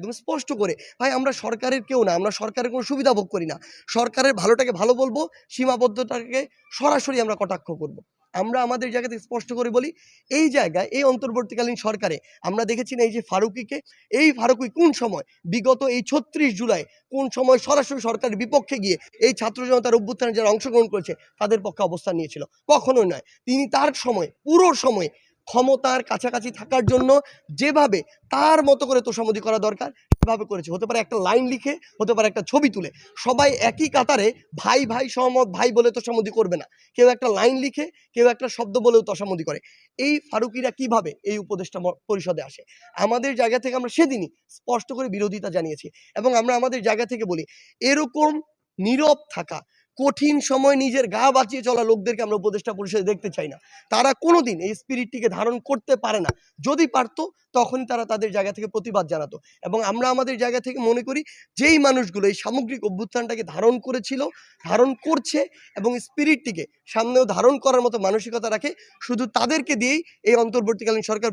একদম স্পষ্ট করে, ভাই, আমরা সরকারের কেউ না, আমরা সরকারের কোনো সুবিধা ভোগ করি না। সরকারের ভালোটাকে ভালো বলব, সীমাবদ্ধতাকে সরাসরি আমরা কটাক্ষ করব। আমরা আমাদের জায়গা থেকে স্পষ্ট করে বলি, এই জায়গায়, এই অন্তর্বর্তীকালীন সরকারে আমরা দেখেছি না এই যে ফারুকিকে, এই ফারুকি কোন সময়, বিগত এই ছত্রিশ জুলাই কোন সময় সরাসরি সরকারের বিপক্ষে গিয়ে এই ছাত্র জনতার অভ্যুত্থানে যারা অংশগ্রহণ করেছে, তাদের পক্ষে অবস্থান নিয়েছিল? কখনোই নয়। তিনি তার সময়, পুরো সময় ক্ষমতার কাছাকাছি থাকার জন্য যেভাবে তার মতো করে তোষামদি করা দরকার, সেভাবে করেছে। হতে পারে একটা লাইন লিখে, হতে পারে একটা ছবি তুলে। সবাই একই কাতারে ভাই ভাই, সহমত, ভাই বলে তোষামদি করবে না। কেউ একটা লাইন লিখে, কেউ একটা শব্দ বলেও তোষামদি করে। এই ফারুকিরা কীভাবে এই উপদেষ্টা পরিষদে আসে? আমাদের জায়গা থেকে আমরা সেদিনই স্পষ্ট করে বিরোধিতা জানিয়েছি। এবং আমরা আমাদের জায়গা থেকে বলি, এরকম নীরব থাকা কঠিন সময় নিজের গা বাঁচিয়ে চলা লোকদেরকে আমরা উপদেষ্টা পরিষদে দেখতে চাই না। তারা কোনোদিন এই স্পিরিটটিকে ধারণ করতে পারে না। যদি পারতো, তখনই তারা তাদের জায়গা থেকে প্রতিবাদ জানাতো। এবং আমরা আমাদের জায়গা থেকে মনে করি, যেই মানুষগুলো এই সামগ্রিক অভ্যুত্থানটাকে ধারণ করেছিল, ধারণ করছে এবং স্পিরিটটিকে সামনেও ধারণ করার মতো মানসিকতা রাখে, শুধু তাদেরকে দিয়েই এই অন্তর্বর্তীকালীন সরকার